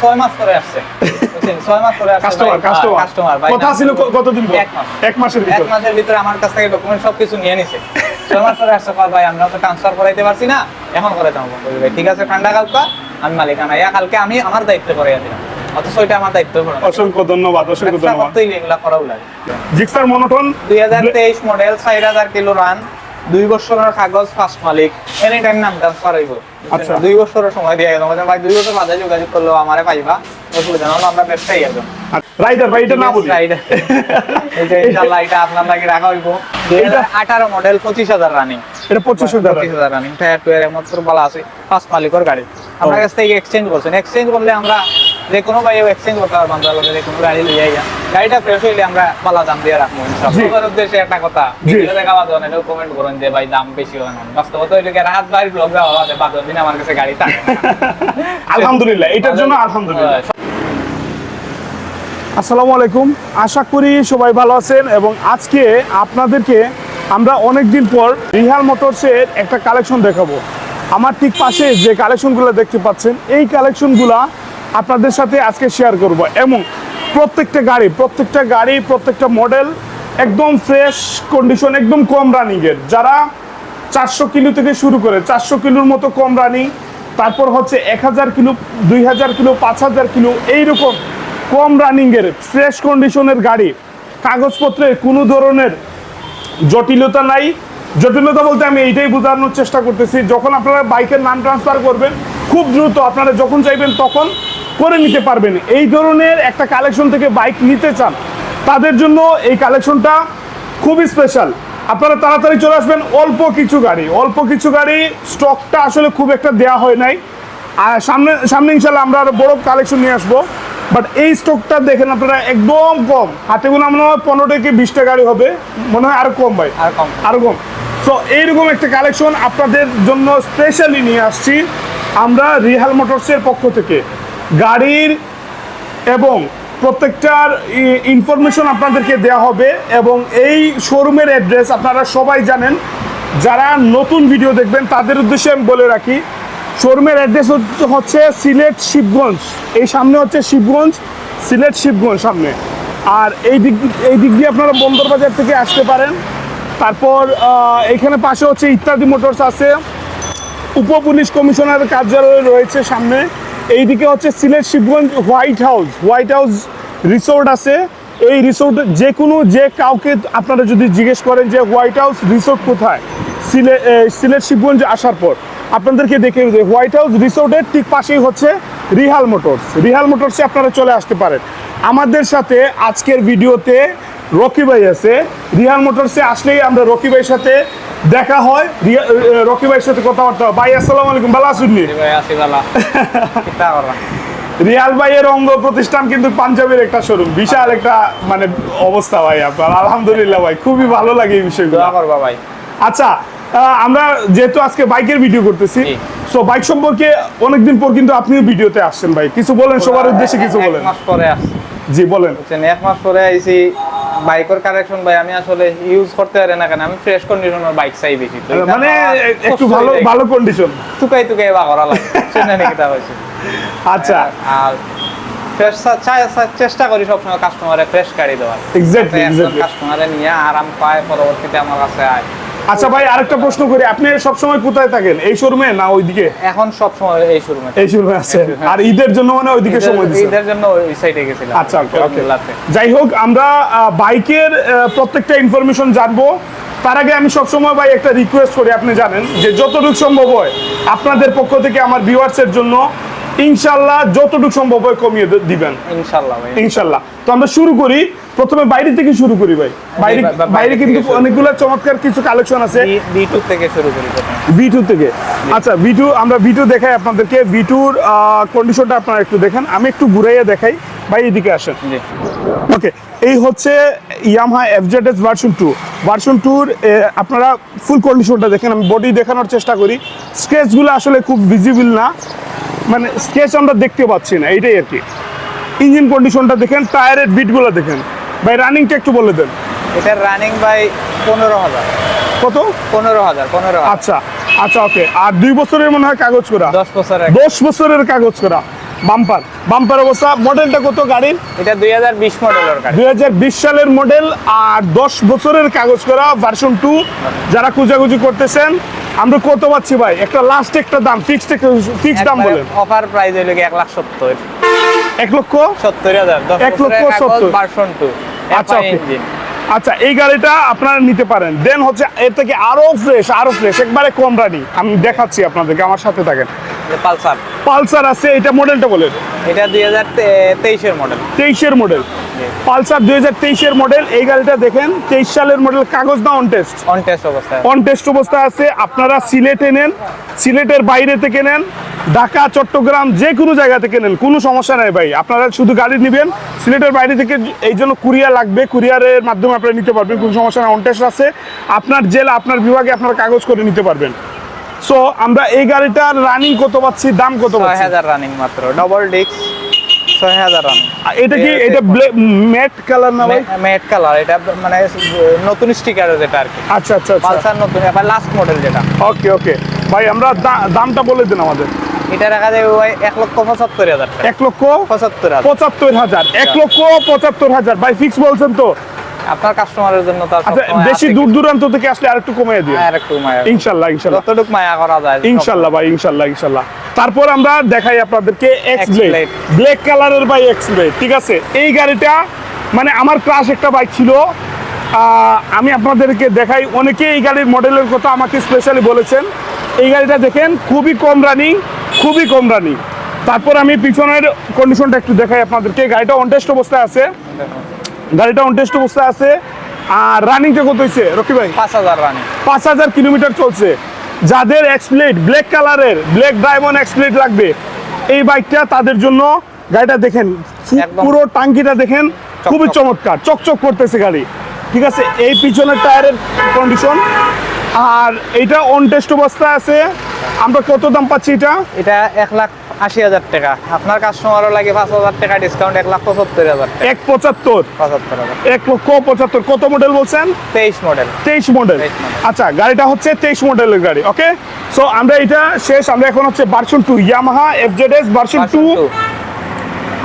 ছয় মাস পরে আসছে। ছয় মাস পরে কাস্টমার কাস্টমার কাস্টমার কথা ছিল কতদিন? এক মাস। এক মাসের এক মাসের ভিতরে আমার কাছ থেকে ডকুমেন্ট সবকিছু নিয়ে নিছে। ছয় মাস পরে আসছে ভাই আমরা তো ট্রান্সফার করাইতে পারছি না। এখন করে দাও ভাই ঠিক আছে ঠান্ডা কালকা আমি মালিকানা ইয়া কালকে আমি আমার দায়িত্ব করে দিলাম। অথচ ওইটা আমার দায়িত্ব করে অসংখ্য ধন্যবাদ অসংখ্য ধন্যবাদ। এগুলা করাও লাগে জিক্সার মনোটন দুই হাজার তেইশ মডেল চার হাজার কিলো রান দুই বছরের কাগজ ফার্স্ট মালিক এনি টাইম নাম ট্রান্সফার হইব আচ্ছা। দুই বছরের সময় দিয়ে গেল আমাদের ভাই দুই বছর বাদে যোগাযোগ করলেও আমারে পাইবা অসুবিধা না আমরা ব্যবসায়ী একজন রাইডার ভাই এটা না বলি. এই যে ইনশাআল্লাহ এটা আপনার লাগি রাখা হইব। দুই হাজার আঠারো মডেল পঁচিশ হাজার রানিং এটা পঁচিশ হাজার। পঁচিশ হাজার রানিং টায়ার টুয়ার একমাত্র বলা আছে ফার্স্ট মালিকের গাড়ি। আপনার কাছ থেকে এক্সচেঞ্জ করছেন। এক্সচেঞ্জ করলে আমরা যে কোনো ভাই এক্সচেঞ্জ করতে পারব আমরা লগে যে কোনো গাড়ি লিয়ে আইয়া। গাড়িটা ফ্রেশ হইলে আমরা পালা দাম দিয়ে রাখব। সবার উদ্দেশ্যে একটা কথা জি। ভিডিও দেখা বাদ এটাও কমেন্ট করেন যে ভাই দাম বেশি হয় না। বাস্তবতা রাত ব্লগ দেওয়া হবে বাদ দিন আমার কাছে গাড়ি থাকে আলহামদুলিল্লাহ এটার জন্য আলহামদুলিল্লাহ। হ্যাঁ, আসসালামু আলাইকুম। আশা করি সবাই ভালো আছেন এবং আজকে আপনাদেরকে আমরা অনেক দিন পর রিহাল মোটরসের একটা কালেকশন দেখাবো। আমার ঠিক পাশে যে কালেকশনগুলো দেখতে পাচ্ছেন এই কালেকশনগুলো আপনাদের সাথে আজকে শেয়ার করব এবং প্রত্যেকটা গাড়ি প্রত্যেকটা গাড়ি, প্রত্যেকটা মডেল একদম ফ্রেশ কন্ডিশন একদম কম রানিংয়ের যারা চারশো কিলো থেকে শুরু করে চারশো কিলোর মতো কম রানিং তারপর হচ্ছে এক হাজার কিলো, দুই হাজার কিলো, পাঁচ হাজার কিলো, এইরকম কম রানিংয়ের ফ্রেশ কন্ডিশনের গাড়ি। কাগজপত্রে কোনো ধরনের জটিলতা নাই। জটিলতা বলতে আমি এইটাই বোঝানোর চেষ্টা করতেছি, যখন আপনারা বাইকের নাম ট্রান্সফার করবেন, খুব দ্রুত আপনারা যখন চাইবেন তখন করে নিতে পারবেন। এই ধরনের একটা কালেকশন থেকে বাইক নিতে চান তাদের জন্য এই কালেকশনটা খুবই স্পেশাল আপনারা তাড়াতাড়ি চলে আসবেন অল্প কিছু গাড়ি। অল্প কিছু গাড়ি স্টকটা আসলে খুব একটা দেয়া হয় নাই। আর সামনে সামনে ইনশাল্লাহ আমরা আরও বড় কালেকশন নিয়ে আসব। বাট এই স্টকটা দেখেন আপনারা একদম কম। হাতে গুলো মনে হয় পনেরো থেকে বিশটা গাড়ি হবে। মনে হয় আরও কম ভাই। আর কম। আরও কম। তো এইরকম একটা কালেকশন আপনাদের জন্য স্পেশালি নিয়ে আসছি। আমরা রিহাল মোটরসের পক্ষ থেকে। গাড়ির এবং প্রত্যেকটার ইনফরমেশন আপনাদেরকে দেওয়া হবে এবং এই শোরুমের অ্যাড্রেস আপনারা সবাই জানেন। যারা নতুন ভিডিও দেখবেন, তাদের উদ্দেশ্যে আমি বলে রাখি শোরুমের অ্যাড্রেস হচ্ছে সিলেট শিবগঞ্জ। এই সামনে হচ্ছে শিবগঞ্জ, সিলেট শিবগঞ্জ সামনে। আর এই দিক এই দিক দিয়ে আপনারা বন্দরবাজার থেকে আসতে পারেন। তারপর এখানে পাশে হচ্ছে ইত্যাদি মোটরস আছে। উপ পুলিশ কমিশনার কার্যালয় রয়েছে সামনে। এইদিকে হচ্ছে Sylhet Shibganj white house white house resort আছে। এই রিসোর্ট যে কোনো যে কাউকে আপনারা যদি জিজ্ঞেস করেন যে হোয়াইট হাউস রিসোর্ট কোথায় সিলেট সিলেট শিবগঞ্জ আসার পর, আপনাদেরকে দেখে হোয়াইট হাউস রিসোর্টের ঠিক পাশেই হচ্ছে রিহাল মোটরস রিহাল মোটরসে আপনারা চলে আসতে পারেন। আমাদের সাথে আজকের ভিডিওতে রকি ভাই আছে। রিহাল মোটরসে আসলেই আমরা রকি ভাইয়ের সাথে দেখা হয়। রকি ভাইয়ের সাথে কথাবার্তা ভাই আসসালামু আলাইকুম। ভালো আছেন নি? জি ভাই আসি বালা কিতা করা রিয়াল ভাইয়ের অঙ্গ প্রতিষ্ঠান কিন্তু পাঞ্জাবের একটা শোরুম বিশাল একটা মানে অবস্থা ভাই আপনার। আলহামদুলিল্লাহ ভাই খুবই ভালো লাগে এই বিষয়গুলো। ভাই। আচ্ছা আমরা যেহেতু আজকে বাইকের ভিডিও করতেছি। সো বাইক সম্পর্কে অনেকদিন পর কিন্তু আপনিও ভিডিওতে আসছেন ভাই। কিছু বলেন সবার উদ্দেশ্যে কিছু বলেন। মাস পরে জি বলেন। এক মাস পরে আইছি বাইকের কারেকশন ভাই আমি আসলে ইউজ করতে পারি না কেন আমি ফ্রেশ কন্ডিশনের বাইক চাই বেশি। মানে একটু ভালো ভালো কন্ডিশন তুকাই তুকাই বা করা লাগে শুনে নাকি তা হয়েছে আচ্ছা। আর ফ্রেশ চেষ্টা করি সবসময় কাস্টমারে ফ্রেশ গাড়ি দেওয়ার। এক্স্যাক্টলি কাস্টমারে নিয়ে আরাম পায় পরবর্তীতে আমার কাছে আয়। আচ্ছা ভাই আরেকটা প্রশ্ন করি। আপনি সবসময় কোথায় থাকেন? এই শোরুমে না ওইদিকে? এখন সবসময় এই শোরুমে এই শোরুমে আছে আর ঈদের জন্য মানে ওইদিকে সময় দিচ্ছেন? ঈদের জন্য ওই সাইডে গেছিলাম। আচ্ছা ওকে যাই হোক আমরা বাইকের প্রত্যেকটা ইনফরমেশন জানব। তার আগে আমি সবসময় ভাই একটা রিকোয়েস্ট করি আপনি জানেন যে যতটুকু সম্ভব হয় আপনাদের পক্ষ থেকে আমার ভিউয়ার্সের জন্য ইনশাল্লাহ যতটুকু সম্ভব হয় কমিয়ে দিবেন। ইনশাল্লাহ ইনশাল্লাহ। তো আমরা শুরু করি। প্রথমে বাইরে থেকে শুরু করি ভাই। বাইরে বাইরে কিন্তু। অনেকগুলো চমৎকার কিছু কালেকশন আছে। বি টু থেকে শুরু করি প্রথমে। ভি টু থেকে। আচ্ছা ভি টু আমরা ভি টু দেখাই আপনাদেরকে। ভি টুর কন্ডিশনটা আপনারা একটু দেখেন। আমি একটু ঘুরাইয়া দেখাই। ভাই এদিকে আসেন। ওকে এই হচ্ছে Yamaha FZS version two version টুর আপনারা ফুল কন্ডিশনটা দেখেন। আমি বডি দেখানোর চেষ্টা করি। স্কেচগুলো আসলে খুব ভিজিবল না। মানে স্কেচ আমরা দেখতে পাচ্ছি না এইটাই আর কি। ইঞ্জিন কন্ডিশনটা দেখেন টায়ারের বিটগুলো দেখেন। ভাই রানিংটা একটু বলে দেন। এটার রানিং বাই পনেরো হাজার। কত? পনেরো হাজার পনেরো আচ্ছা আচ্ছা ওকে। আর দুই বছরের মনে হয় কাগজ করা। দশ বছর আগে দশ বছরের কাগজ করা। বাম্পার। বাম্পার অবস্থা। মডেলটা কত গাড়ির? এটা দুই হাজার বিশ মডেলের গাড়ি। দুই হাজার বিশ সালের মডেল। আর দশ বছরের কাগজ করা ভার্সন টু যারা খুঁজাখুঁজি করতেছেন আমরা কত পাচ্ছি ভাই? একটা লাস্ট একটা দাম ফিক্সড একটা ফিক্সড দাম বলেন। অফার প্রাইস হলো কি এক লাখ সত্তর এক লক্ষ? সত্তর হাজার দশ এক লক্ষ সত্তর। ভার্সন 2 আচ্ছা আচ্ছা এই গাড়িটা আপনারা নিতে পারেন। দেন হচ্ছে এর থেকে আরও ফ্রেশ আরও ফ্রেশ একবারে কম রানি। আমি দেখাচ্ছি আপনাদেরকে আমার সাথে থাকেন। পালসার। পালসার আছে এটা মডেলটা বলেন। এটা দুই হাজার তেইশের মডেল। তেইশের মডেল। পালসার দুই হাজার তেইশের মডেল এই গাড়িটা দেখেন তেইশ সালের মডেল কাগজ না অন টেস্ট অন টেস্ট অবস্থায়। অন টেস্ট অবস্থা আছে আপনারা সিলেটে নেন সিলেটের বাইরে থেকে নেন ঢাকা চট্টগ্রাম যে কোনো জায়গা থেকে নেন কোনো সমস্যা নাই ভাই। আপনারা শুধু গাড়ি নেবেন সিলেটের বাইরে থেকে এই জন্য কুরিয়ার লাগবে কুরিয়ারের মাধ্যমে আপনারা নিতে পারবেন কোনো সমস্যা নাই অন টেস্ট আছে। আপনার জেলা আপনার বিভাগে আপনারা কাগজ করে নিতে পারবেন। সো আমরা এই গাড়িটার রানিং কত পাচ্ছি? দাম কত পাচ্ছি? হাজার রানিং মাত্র ডবল ডিস্ক ছয় হাজার রানিং আর এটা কি এটা ম্যাট কালার না ভাই ম্যাট কালার এটা মানে নতুন স্টিকার যেটা আর কি। আচ্ছা আচ্ছা আচ্ছা। পালসার নতুন এবার লাস্ট মডেল যেটা। ওকে ওকে ভাই আমরা দামটা বলে দিন আমাদের। এটা রাখা যাবে ওই এক লক্ষ পঁচাত্তর হাজার এক লক্ষ পঁচাত্তর পঁচাত্তর হাজার। এক লক্ষ পঁচাত্তর হাজার। ভাই ফিক্স বলছেন তো? আপনার কাস্টমারের জন্য তো আচ্ছা বেশি দূর দূরান্ত থেকে আসলে আরেকটু কমিয়ে দিন আর একটু মায়া ইনশাল্লাহ ইনশাল্লাহ। যতটুকু মায়া করা যায় ইনশাল্লাহ ভাই ইনশাল্লাহ ইনশাল্লাহ। তারপর আমরা দেখাই আপনাদেরকে এক্স ব্লেড। ব্ল্যাক কালারের বাই এক্স ব্লেড ঠিক আছে? এই গাড়িটা মানে আমার ক্রাশ একটা বাইক ছিল। আমি আপনাদেরকে দেখাই অনেকে এই গাড়ির মডেলের কথা আমাকে স্পেশালি বলেছেন। এই গাড়িটা দেখেন খুবই কম রানিং খুবই কম রানিং তারপর আমি পিছনের কন্ডিশনটা একটু দেখাই আপনাদেরকে। গাড়িটা অনটেস্ট অবস্থায় আছে। গাড়িটা অনটেস্ট অবস্থায় আছে। আর রানিংটা কত হয়েছে? রকি ভাই? পাঁচ হাজার রানিং পাঁচ হাজার কিলোমিটার চলছে। যাদের এক্সপ্লেট ব্ল্যাক কালারের ব্ল্যাক ডায়মন্ড এক্সপ্লেট লাগবে এই বাইকটা তাদের জন্য গাড়িটা দেখেন। পুরো টাঙ্কিটা দেখেন খুবই চমৎকার চকচক করতেছে গাড়ি। ঠিক আছে? এই পিছনের টায়ারের কন্ডিশন আর এইটা অন টেস্ট অবস্থায় আছে। আমরা কত দাম পাচ্ছি এটা? এটা এক লাখ আশি হাজার টাকা। আপনার কাস্টমারও লাগে পাঁচ হাজার টাকা ডিসকাউন্ট এক লাখ পঁচাত্তর হাজার এক পঁচাত্তর? পঁচাত্তর হাজার। এক লক্ষ পঁচাত্তর। কত মডেল বলছেন? তেইশ মডেল তেইশ মডেল আচ্ছা গাড়িটা হচ্ছে তেইশ মডেলের গাড়ি ওকে? সো আমরা এটা শেষ আমরা এখন হচ্ছে version two Yamaha FZ S version two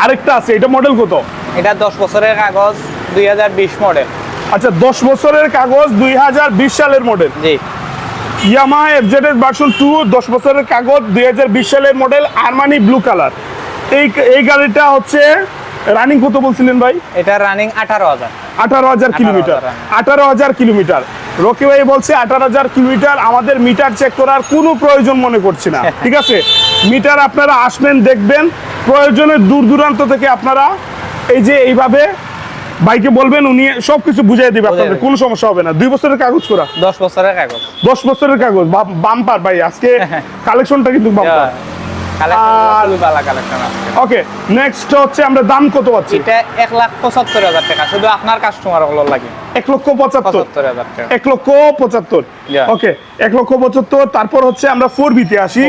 আরেকটা আছে এটা মডেল কত? এটা দশ বছরের কাগজ দুই হাজার বিশ মডেল আচ্ছা দশ বছরের কাগজ দুই হাজার বিশ সালের মডেল জি। Yamaha FZ S version two দশ বছরের কাগজ দুই হাজার বিশ সালের মডেল আরমানি ব্লু কালার এই এই গাড়িটা হচ্ছে রানিং কত বলছিলেন ভাই? এটা রানিং আঠারো হাজার। আঠারো হাজার কিলোমিটার। আঠারো হাজার কিলোমিটার। রকি ভাই বলছে আঠারো হাজার কিলোমিটার আমাদের মিটার চেক করার কোনো প্রয়োজন মনে করছি না। ঠিক আছে? মিটার আপনারা আসবেন দেখবেন। প্রয়োজনে দূর দূরান্ত থেকে আপনারা এই যে এইভাবে বাইকে বলবেন উনি সবকিছু বুঝাই বুঝিয়ে দিবে আপনাদের কোনো সমস্যা হবে না। দুই বছরের কাগজ করা। দশ বছরের কাগজ। দশ বছরের কাগজ বাম্পার ভাই আজকে কালেকশনটা কিন্তু বাম্পার আর- খুবই ভালো কালেকশন আছে। ওকে নেক্সট হচ্ছে আমরা দাম কত পাচ্ছি? এটা এক লাখ পঁচাত্তর হাজার টাকা শুধু আপনার কাস্টমারগুলো লাগে। এক লক্ষ পঁচাত্তর। পঁচাত্তর হাজার টাকা। এক লক্ষ পঁচাত্তর। ওকে এক লক্ষ পঁচাত্তর তারপর হচ্ছে আমরা ফোর বিতে আসি।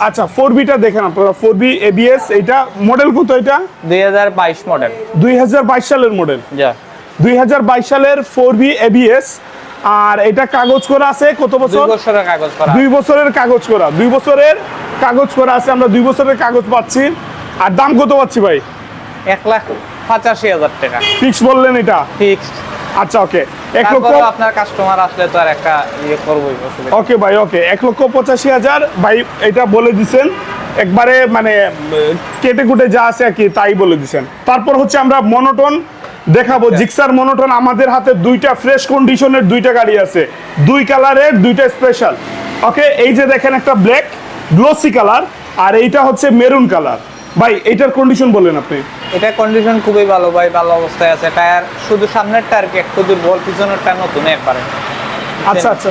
আচ্ছা ফোর বিটা দেখেন আপনারা ফোর বি এবিএস এটা মডেল কত এটা? দুই হাজার বাইশ মডেল দুই হাজার বাইশ সালের মডেল দুই হাজার বাইশ সালের ফোর বি এবিএস আর এটা কাগজ করা আছে কত দুই বছর বছরের কাগজ করা। দুই বছরের কাগজ করা। দুই বছরের কাগজ করা আছে আমরা দুই বছরের কাগজ পাচ্ছি। আর দাম কত পাচ্ছি ভাই? এক লাখ পঁচাশি হাজার টাকা। ফিক্স বললেন এটা? ফিক্সড। আচ্ছা ওকে। এক লক্ষ আপনার কাস্টমার আসলে তো আর একটা ইয়ে করবোই ওকে ভাই ওকে। এক লক্ষ পঁচাশি হাজার ভাই এটা বলে দিছেন। একবারে মানে কেটে কুটে যা আছে আর কি তাই বলে দিছেন। তারপর হচ্ছে আমরা মনোটন দেখাবো। জিক্সার মনোটন আমাদের হাতে দুইটা ফ্রেশ কন্ডিশনের দুইটা গাড়ি আছে। দুই কালারের দুইটা স্পেশাল ওকে এই যে দেখেন একটা ব্ল্যাক গ্লোসি কালার আর এইটা হচ্ছে মেরুন কালার ভাই এইটার কন্ডিশন বলেন আপনি। এটা কন্ডিশন খুবই ভালো ভাই ভালো অবস্থায় আছে। টায়ার শুধু সামনের টায়ার কি একটু দুর্বল পিছনের টায়ার নতুন একবারে আচ্ছা আচ্ছা।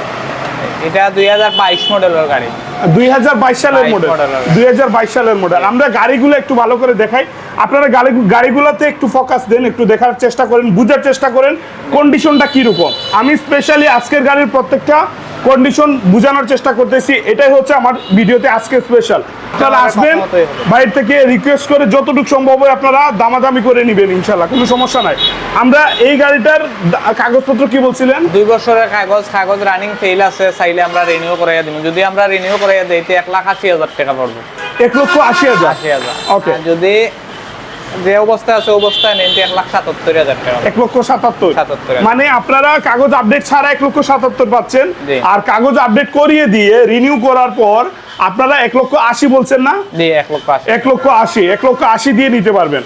এটা দুই হাজার বাইশ মডেলের গাড়ি। দুই হাজার বাইশ সালের মডেল। দুই হাজার বাইশ সালের মডেল আমরা গাড়িগুলো একটু ভালো করে দেখাই। আপনারা গাড়ি গাড়িগুলোতে একটু ফোকাস দেন একটু দেখার চেষ্টা করেন বুঝার চেষ্টা করেন কন্ডিশনটা কীরকম। আমি স্পেশালি আজকের গাড়ির প্রত্যেকটা কন্ডিশন বোঝানোর চেষ্টা করতেছি। এটাই হচ্ছে আমার ভিডিওতে আজকে স্পেশাল আমার আসবেন বাইরে থেকে রিকোয়েস্ট করে যতটুকু সম্ভব হয় আপনারা দামাদামি করে নেবেন ইনশাল্লাহ কোনো সমস্যা নাই। আমরা এই গাড়িটার কাগজপত্র কি বলছিলেন? দুই বছরের কাগজ কাগজ রানিং ফেল আছে চাইলে আমরা রিনিউ করাইয়া দিব যদি আমরা রিনিউ করাইয়া দিই তো এক লাখ আশি হাজার টাকা পড়বে। এক লক্ষ আশি হাজার? আশি হাজার। ওকে যদি যে অবস্থায় আছে অবস্থায় নেন এক লাখ সাতাত্তর হাজার টাকা। এক লক্ষ সাতাত্তর। মানে আপনারা কাগজ আপডেট ছাড়া এক লক্ষ সাতাত্তর পাচ্ছেন। আর কাগজ আপডেট করিয়ে দিয়ে রিনিউ করার পর আপনারা এক লক্ষ আশি বলছেন না? এক লক্ষ আশি। এক লক্ষ আশি এক লক্ষ আশি দিয়ে নিতে পারবেন।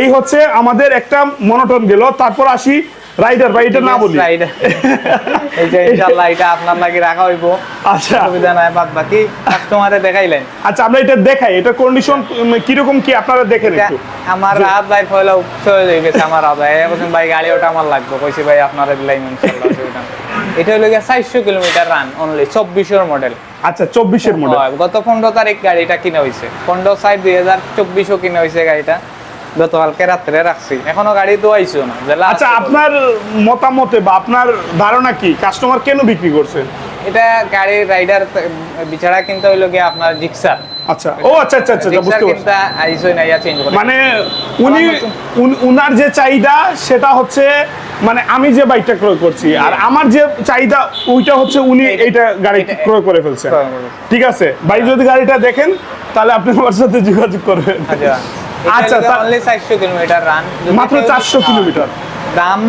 এই হচ্ছে আমাদের একটা মনোটন গেল। তারপর আসি রাইডার বা এটা না বলি। Right. এই যে ইনশাআল্লাহ এটা আপনার লাগি রাখা হইব। আচ্ছা। সুবিধা নাই বাদ বাকি কাস্টমারে দেখাইলেন। আচ্ছা আমরা এটা দেখাই। এটা কন্ডিশন কীরকম কি আপনারা দেখেন একটু? আমার রাত ভাই ফয়লা উৎস হয়ে গেছে আমার রাত ভাই। বলছেন ভাই গাড়ি ওটা আমার লাগবে। কইছি ভাই আপনারা দিলাম ইনশাআল্লাহ এটা হলো গিয়ে চারশো কিলোমিটার রান অনলি চব্বিশের মডেল আচ্ছা চব্বিশের মডেল গত পনেরো তারিখ গাড়িটা কিনা হয়েছে পনেরো সাইড দুই হাজার চব্বিশও কিনা হয়েছে গাড়িটা। গতকালকে রাত্রে রাখছি। এখনও গাড়ি দোয়াইছো না আচ্ছা আপনার মতামতে বা আপনার ধারণা কি? কাস্টমার কেন বিক্রি করছেন এটা গাড়ি রাইডার বিছাড়া কিনতে হইল গিয়ে আপনার জিক্সার আচ্ছা ও আচ্ছা আচ্ছা আচ্ছা বুঝতে পারছি। না ইয়া চেঞ্জ মানে উনি উনার যে চাহিদা সেটা হচ্ছে মানে আমি যে বাইকটা ক্রয় করছি আর আমার যে চাহিদা ওইটা হচ্ছে উনি এইটা- গাড়ি ক্রয় করে ক্রয় করে ফেলছে। ঠিক আছে? ভাই যদি গাড়িটা দেখেন তাহলে আপনি আমার সাথে যোগাযোগ করবেন। আচ্ছা। আচ্ছা, অনলি চারশো কিলোমিটার রান মাত্র 400 কিলোমিটার। দাম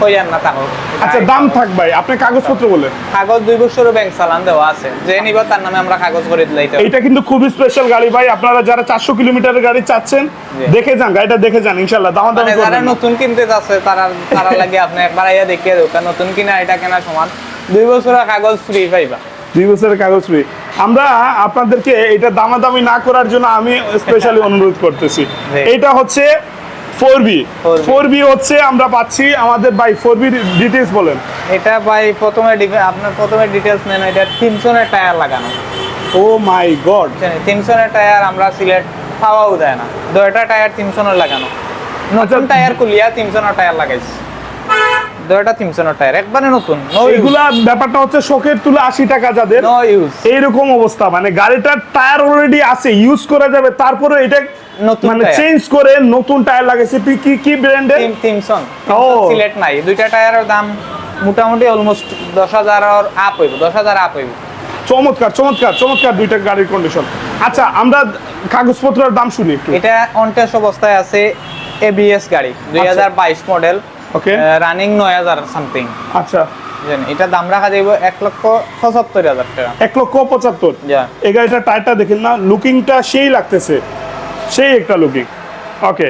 হইয়ার না তাহলে আচ্ছা দাম থাক ভাই। আপনি কাগজপত্র বলেন। কাগজ দুই বছরের ব্যাংক চালান দেওয়া আছে। যে নিব তার নামে আমরা কাগজ করে দিলাইতে এইটা কিন্তু খুবই স্পেশাল গাড়ি ভাই। আপনারা যারা চারশো কিলোমিটারের গাড়ি চাচ্ছেন দেখে যান গাড়িটা দেখে যান ইনশাল্লাহ দাম দাম মানে যারা নতুন কিনতে যাচ্ছে তারা তারা লাগে আপনি একবার আইয়া দেখিয়ে কারণ নতুন কিনা এটা কেনা সমান। দুই বছরের কাগজ ফ্রি পাইবা দুই বছরের কাগজ ফ্রি আমরা আপনাদেরকে এটা দামাদামি না করার জন্য আমি স্পেশালি অনুরোধ করতেছি। এটা হচ্ছে ফোর বি ফোর বি হচ্ছে আমরা পাচ্ছি আমাদের বাই ফোর বি ডিটেলস বলেন। এটা ভাই প্রথমে আপনার প্রথমে ডিটেলস নেন এটা তিনশনের টায়ার লাগানো। ও মাই গড তিনশনের টায়ার আমরা সিলেট খাওয়াও দেয় না। টায়ার তিনশনের লাগানো। নতুন টায়ার কুলিয়া তিনশনের টায়ার লাগাইছি। দুইটা তিনশনের টায়ার একবারে নতুন এগুলা ব্যাপারটা হচ্ছে শোকের তুলে আশি টাকা যাদের। এইরকম অবস্থা মানে গাড়িটার টায়ার অলরেডি আছে ইউজ করা যাবে তারপরে এটা নতুন মানে চেঞ্জ করে নতুন টায়ার লাগাইছে। পি- কি কি ব্র্যান্ডের তিনশন ও। সিলেট নাই। দুইটা টায়ারের দাম মোটামুটি অলমোস্ট দশ হাজার আপ হইব দশ হাজার আপ হইব। চমৎকার চমৎকার চমৎকার দুইটা গাড়ির কন্ডিশন আচ্ছা আমরা কাগজপত্রের দাম শুনি একটু। এটা অনটেস্ট অবস্থায় আছে এবিএস গাড়ি দুই হাজার বাইশ মডেল ওকে রানিং নয় হাজার সামথিং আচ্ছা। এটা দাম রাখা যাইব এক লক্ষ পঁচাত্তর হাজার টাকা। এক লক্ষ পঁচাত্তর। এই গাড়িটার টায়ারটা দেখেন না লুকিংটা সেই লাগতেছে। সেই একটা লুকিং ওকে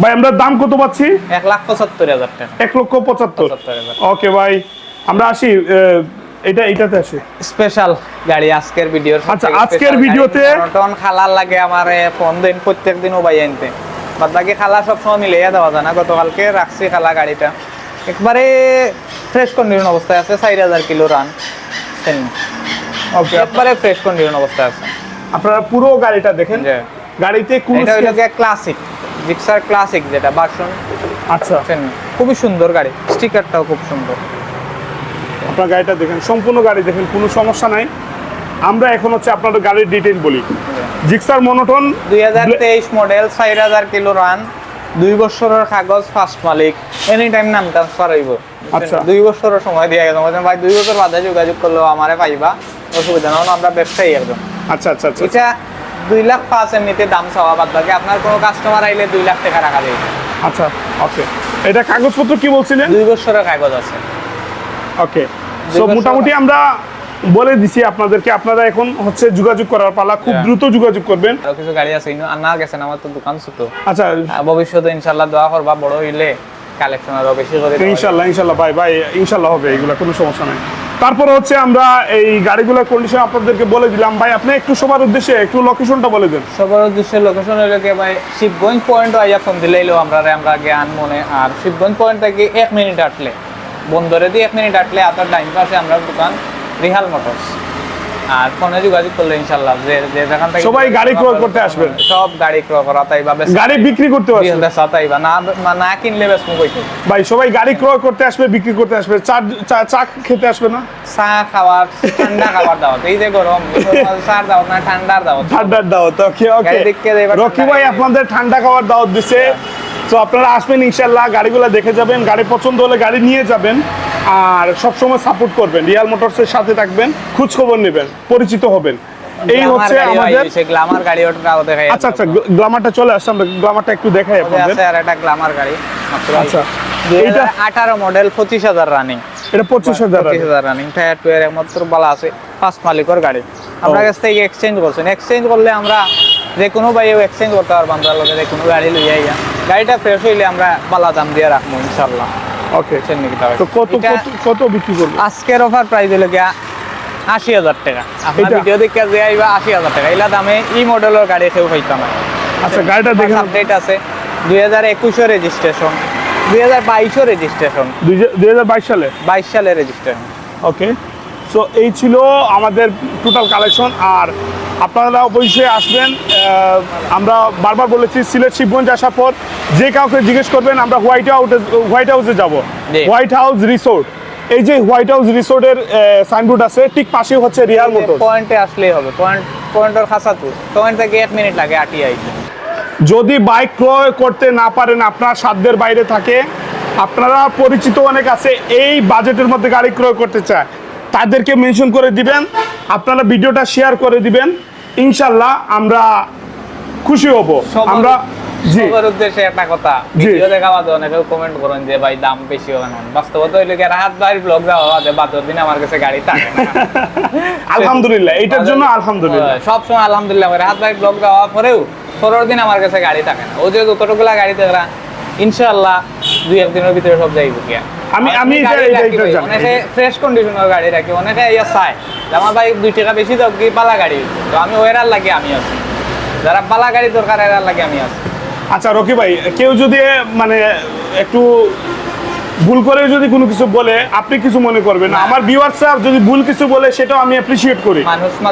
ভাই আমরা দাম কত পাচ্ছি? এক লাখ পঁচাত্তর হাজার টাকা। এক লক্ষ পঁচাত্তর। ওকে ভাই আমরা আসি এটা এটাতে আসি। স্পেশাল গাড়ি আজকের ভিডিওর আচ্ছা, আজকের ভিডিওতে- টন খালার লাগে আমার ফোন দিন প্রত্যেক দিন ওবাই আনতে। বাদ বাকি খালা সবসময় মিলিয়ে দেওয়া যায় না। গতকালকে রাখছি খালা গাড়িটা। একবারে ফ্রেশ কন্ডিশন অবস্থায় আছে চার হাজার কিলো রান ওকে একবারে ফ্রেশ কন্ডিশন অবস্থায় আছে। আপনারা পুরো গাড়িটা দেখেন? জি। গাড়িতে কোন এটা হইল ক্লাসিক জিক্সার ক্লাসিক যেটা ভার্সন আচ্ছা। খুবই সুন্দর গাড়ি। স্টিকারটাও খুব সুন্দর। আপনার গাড়িটা দেখেন সম্পূর্ণ গাড়ি দেখেন কোনো সমস্যা নাই। আমরা এখন হচ্ছে আপনাদের গাড়ির ডিটেইল বলি। জিক্সার মনোটন দুই হাজার তেইশ মডেল চার হাজার কিলো রান দুই বছরের কাগজ ফার্স্ট মালিক। এনি টাইম নাম ট্রান্সফার হইব। আচ্ছা। দুই বছরের সময় দিয়ে গেছে। ভাই দুই বছর বাদে যোগাযোগ করলেও আমারে পাইবা অসুবিধা না আমরা ব্যবসায়ী একজন। আচ্ছা আচ্ছা আচ্ছা। এটা দুই লাখ পাঁচ এমনিতে দাম চাওয়া বাদ বাকি। আপনার কোনো কাস্টমার আইলে দুই লাখ টাকা রাখা যাবে আচ্ছা ওকে। এটা কাগজপত্র কি বলছিলেন? দুই বছরের কাগজ আছে। ওকে। সো মোটামুটি আমরা বলে দিছি আপনাদেরকে আপনারা এখন হচ্ছে যোগাযোগ করার পালা খুব দ্রুত যোগাযোগ করবেন। আরও কিছু গাড়ি আছে ইনো আনা গেছেন আমার তো দোকান ছোট। আচ্ছা ভবিষ্যতে ইনশাল্লাহ দোয়া করবা বড় হইলে কালেকশন আরও বেশি করে দেওয়া ইনশাল্লাহ ইনশাল্লাহ ভাই ভাই ইনশাল্লাহ হবে এগুলো কোনো সমস্যা নাই। তারপরে হচ্ছে আমরা এই গাড়িগুলোর কন্ডিশন আপনাদেরকে বলে দিলাম। ভাই আপনি একটু সবার উদ্দেশ্যে একটু লোকেশনটা বলে দেন। সবার উদ্দেশ্যে লোকেশন হইল কি ভাই শিবগঞ্জ পয়েন্ট আইয়া ফোন দিলেইলো আমরা আমরা জ্ঞান মনে। আর শিবগঞ্জ পয়েন্ট থেকে এক মিনিট আটলে বন্দরে দিয়ে এক মিনিট আটলে আপনার ডাইন পাশে আমরা দোকান। রিহাল মোটরস। আর ফোনে যোগাযোগ করলে ইনশাল্লাহ যে যে যেখান থেকে সবাই গাড়ি ক্রয় করতে আসবেন। সব গাড়ি ক্রয় করা তাই বা গাড়ি বিক্রি করতে পারছেন বেচা তাই বা না না কিনলে বেশ মুখ ভাই সবাই গাড়ি ক্রয় করতে আসবে বিক্রি করতে আসবে চা চা- খেতে আসবে না? চা খাওয়ার ঠান্ডা খাবার দাওয়াত এই যে গরম চার দাওয়াত না ঠান্ডার দাওয়াত। ঠান্ডার দাওয়াত ওকে ওকে এবার রকি ভাই আপনাদের ঠান্ডা খাওয়ার দাওয়াত দিছে। তো আপনারা আসবেন ইনশাল্লাহ গাড়িগুলো দেখে যাবেন গাড়ি পছন্দ হলে গাড়ি নিয়ে যাবেন আর সবসময় সাপোর্ট করবেন রিয়াল মোটরসের সাথে থাকবেন খোঁজ খবর নেবেন পরিচিত হবেন। এই হচ্ছে আমাদের গ্লামার গাড়ি ওটাও দেখাই আচ্ছা আচ্ছা গ্লামারটা চলে আসছে আমরা গ্লামারটা একটু দেখাই আপনাদের। আছে আর একটা গ্লামার গাড়ি আচ্ছা হাজার আঠারো মডেল পঁচিশ হাজার রানিং এটা পঁচিশ হাজার পঁচিশ হাজার রানিং টায়ার টুয়ার একমাত্র বলা আছে পাঁচ মালিকের গাড়ি। আমরা কাছ থেকে এক্সচেঞ্জ করছেন এক্সচেঞ্জ করলে আমরা যে কোনো বাইও এক্সচেঞ্জ করতে পারব আমরা লগে যে কোনো গাড়ি লইয়া আইয়া। গাড়িটা ফ্রেশ হইলে আমরা বালা দাম দিয়ে রাখব ইনশাল্লাহ ওকে? তো কত কত কত বিক্রি করবে? আজকের অফার প্রাইস হলো গিয়া আশি হাজার টাকা। আপনার? ভিডিও দেখে যে আইবা আশি হাজার টাকা। এলা দামে ই মডেলের গাড়ি কেউ পাইতাম না। আচ্ছা গাড়িটা আপডেট আছে। দুই হাজার একুশও রেজিস্ট্রেশন দুই হাজার বাইশও রেজিস্ট্রেশন দুই হাজার বাইশ সালে? বাইশ সালে রেজিস্ট্রেশন ওকে সো এই ছিল আমাদের টোটাল কালেকশন আর আপনারা অবশ্যই আসবেন আমরা বারবার বলেছি সিলেট শিবগঞ্জ আসার পর যে কাউকে জিজ্ঞেস করবেন আমরা হোয়াইট হাউস হোয়াইট হাউসে যাব। হোয়াইট হাউস রিসোর্ট এই যে হোয়াইট হাউস রিসোর্টের সাইনবোর্ড আছে ঠিক পাশে হচ্ছে রিয়াল মোটর পয়েন্টে আসলেই হবে পয়েন্ট পয়েন্টের খাসা তো পয়েন্ট থেকে এক মিনিট লাগে আটি আইতে যদি বাইক ক্রয় করতে না পারেন আপনার সাধ্যের বাইরে থাকে। আপনারা পরিচিত অনেক আছে এই বাজেটের মধ্যে গাড়ি ক্রয় করতে চায়। তাদেরকে মেনশন করে দিবেন আপনারা ভিডিওটা শেয়ার করে দিবেন ইনশাল্লাহ আমরা খুশি হব। আমরা জি। সবার উদ্দেশ্যে একটা কথা ভিডিও দেখা বাদে অনেকেও কমেন্ট করেন যে ভাই দাম বেশি হবে না। বাস্তবতা হইলে কি রাহাত ভাইয়ের ব্লগ দেওয়া বাদে বাদর দিন আমার কাছে গাড়ি থাকে না। আলহামদুলিল্লাহ এইটার জন্য আলহামদুলিল্লাহ। সব সময় আলহামদুলিল্লাহ ব্লগ দেওয়া পরেও পরের দিন আমার কাছে গাড়ি থাকে না। ও যে যতটুকুলা গাড়ি ইনশাআল্লাহ দুই একদিনের ভিতরে সব যাইব কি আমি- আমি। অনেকে ফ্রেশ কন্ডিশনের গাড়ি রাখি অনেকে ইয়া চায়। আমার ভাই দুই টাকা বেশি দাও কি পালা গাড়ি? তো আমি ওয়েরার লাগে আমি আছি। যারা পালা গাড়ি দরকার এরার লাগে আমি আছি। আচ্ছা রকি ভাই কেউ যদি মানে একটু ভুল করে যদি কোনো কিছু বলে আপনি কিছু মনে করবেন। আমার ভিউয়ার্সরা যদি ভুল কিছু বলে সেটাও আমি অ্যাপ্রিসিয়েট করি।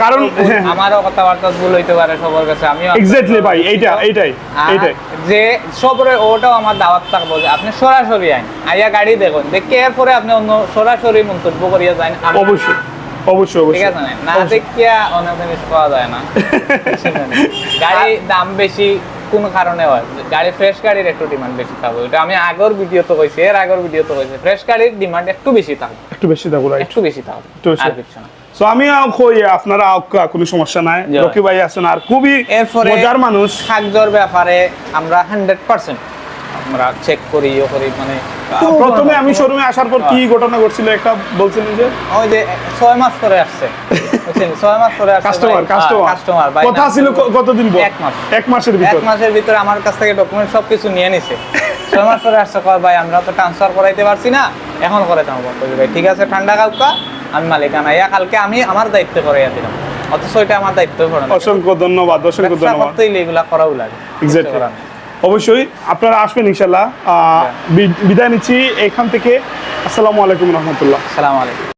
কারণ ভুল, আমারও কথাবার্তা ভুল হইতে পারে সবার কাছে আমিও এক্স্যাক্টলি ভাই এইটা এইটাই এইটাই যে সবরে ওটাও আমার দাওয়াত থাকব যে আপনি সরাসরি আইন আইয়া গাড়ি দেখুন দেখে এরপরে আপনি অন্য সরাসরি মন্তব্য করিয়া যান। আমার- অবশ্যই অবশ্যই ঠিক অবশ্যই। আছে না? অবশ্যই। দেখিয়া অনেক জিনিস পাওয়া যায় না। গাড়ি দাম বেশি কোন কারণে হয়। গাড়ি ফ্রেশ গাড়ির একটু ডিমান্ড বেশি থাকবে। এটা আমি আগের ভিডিও তো কইছি এর আগের ভিডিও তো কইছি ফ্রেশ গাড়ির ডিমান্ড একটু বেশি থাকবে। একটু বেশি থাকো রাইট একটু বেশি থাকবে। আর কিছু না। সো আমি কই আপনারা কোনো সমস্যা নাই। রকি ভাই। আছেন আর খুবই মজার মানুষ। খাদ্যর ব্যাপারে আমরা হান্ড্রেড পার্সেন্ট আমরা চেক করি ইয়ে করি মানে প্রথমে আমি শোরুমে আসার পর কি ঘটনা ঘটছিল? একটা বলছিলেন যে? ওই যে ছয় মাস পরে আসছে। ছয় মাস পরে কাস্টমার কাস্টমার কাস্টমার কথা ছিল কতদিন পর? এক মাস। এক মাসের এক মাসের ভিতরে আমার কাছ থেকে ডকুমেন্ট সবকিছু নিয়ে নিছে। ছয় মাস পরে আসছে কয় ভাই আমরা তো ট্রান্সফার করাইতে পারছি না। এখন করে ভাই ঠিক আছে ঠান্ডা কাউকা আমি মালিকানা ইয়া কালকে আমি আমার দায়িত্ব করাইয়া দিলাম। অথচ এটা আমার দায়িত্ব পড়ে না। অসংখ্য ধন্যবাদ অসংখ্য ধন্যবাদ। এগুলা করাও লাগে। কিছু। অবশ্যই আপনারা আসবেন ইনশাল্লাহ বিদায় নিচ্ছি। এখান থেকে আসসালামু আলাইকুম রহমতুল্লাহ। আসসালামু আলাইকুম।